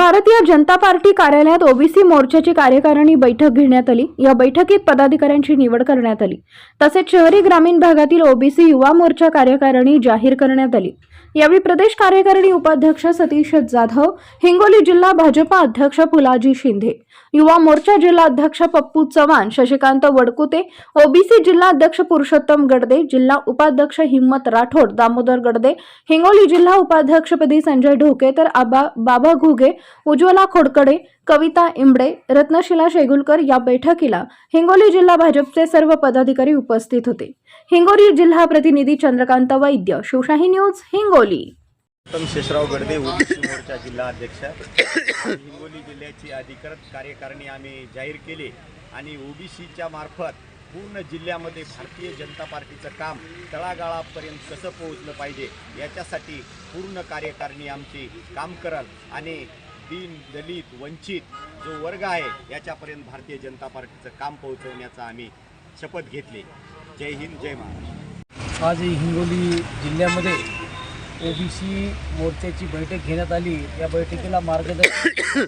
Bharatiya Janata party कार्यालयात OBC मोर्चाची कार्यकारिणी बैठक घेण्यात आली. या बैठकीत पदाधिकाऱ्यांची निवड करण्यात आली. तसेच शहरी ग्रामीण भागातील ओबीसी युवा मोर्चा कार्यकारिणी जाहीर करण्यात आली. यावेळी प्रदेश कार्यकारिणी उपाध्यक्ष सतीश जाधव हिंगोली जिल्हा भाजपा अध्यक्ष फुलाजी शिंदे युवा मोर्चा जिल्हा अध्यक्ष पप्पू चव्हाण शशिकांत वडकुते ओबीसी जिल्हा अध्यक्ष पुरुषोत्तम गडदे जिल्हा उपाध्यक्ष हिम्मत राठोड दामोदर गडदे हिंगोली जिल्हा उपाध्यक्षपदी संजय ढोके तर आबा बाबा घुगे उज्ज्वला खोडकडे कविता इंबडे रत्नशिला शेगुलकर या बैठकीला हिंगोली जिल्हा भाजपचे सर्व पदाधिकारी उपस्थित होते. हिंगोली जिल्हा प्रतिनिधी चंद्रकांत वैद्य शिवशाही न्यूज हिंगोली. उत्तम शेषराव गडदे मोर्चा जिल्हा अध्यक्ष. हिंगोली जिल्ह्याची अधिकृत कार्यकारिणी आम्ही जाहीर केली आणि ओबीसीच्या मार्फत पूर्ण जिल्ह्यामध्ये भारतीय जनता पार्टीचं काम तळागाळापर्यंत कसं पोहोचलं पाहिजे याच्यासाठी पूर्ण कार्यकारिणी आमची काम करल आणि दीन दलित वंचित जो वर्ग आहे याच्यापर्यंत भारतीय जनता पार्टीचं काम पोहोचवण्याचा आम्ही शपथ घेतली. जय हिंद जय महाराष्ट्र. आज हिंगोली जिल्ह्यामध्ये ओबीसी मोर्चाची बैठक घेण्यात आली. या बैठकीला मार्गदर्शन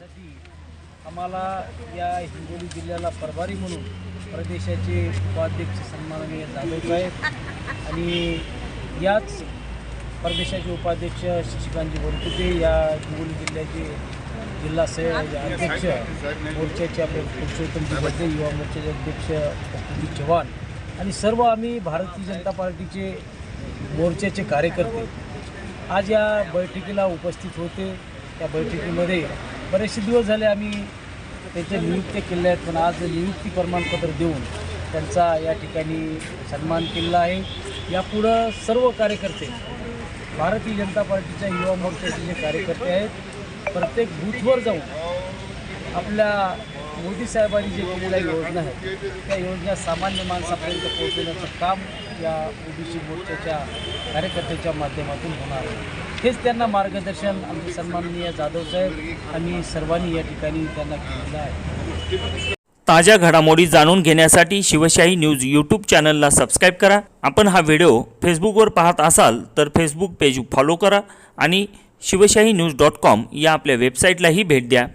आम्हाला या हिंगोली जिल्ह्याला प्रभारी म्हणून प्रदेशाचे उपाध्यक्ष सन्माननीय जाधव साहेब आणि याच प्रदेशाचे उपाध्यक्ष शशिकांतजी वरकुटे या हिंगोली जिल्ह्याचे जिल्हा स अध्यक्ष मोर्चाचे आपले पुरुषोत्तम युवा मोर्चाचे अध्यक्ष चव्हाण आणि सर्व आम्ही भारतीय जनता पार्टीचे मोर्चाचे कार्यकर्ते आज या बैठकीला उपस्थित होते. त्या बैठकीमध्ये बरेचसे दिवस झाले आम्ही त्यांच्या नियुक्त्या केल्या आहेत पण आज नियुक्ती प्रमाणपत्र देऊन त्यांचा या ठिकाणी सन्मान केलेला आहे. यापुढं सर्व कार्यकर्ते भारतीय जनता पार्टीच्या युवा मोर्चाचे जे कार्यकर्ते आहेत प्रत्येक बूथवर जाऊन आपल्या मोदी साहेबांनी जे केलेल्या योजना आहेत त्या योजना सामान्य माणसापर्यंत पोहोचवण्याचं काम या ओबीसी मोर्चाच्या कार्यकर्त्याच्या माध्यमातून होणार आहे. हेच त्यांना मार्गदर्शन आमचे सन्माननीय जाधव साहेब आणि सर्वांनी या ठिकाणी त्यांना केलेलं आहे. ताज्या घडामोडी जाणून घेण्यासाठी शिवशाही न्यूज यूट्यूब चॅनलला सबस्क्राईब करा. आपण हा व्हिडिओ फेसबुकवर पाहत असाल तर फेसबुक पेज फॉलो करा आणि शिवशाही न्यूज डॉट कॉम या आपल्या वेबसाईटलाही भेट द्या.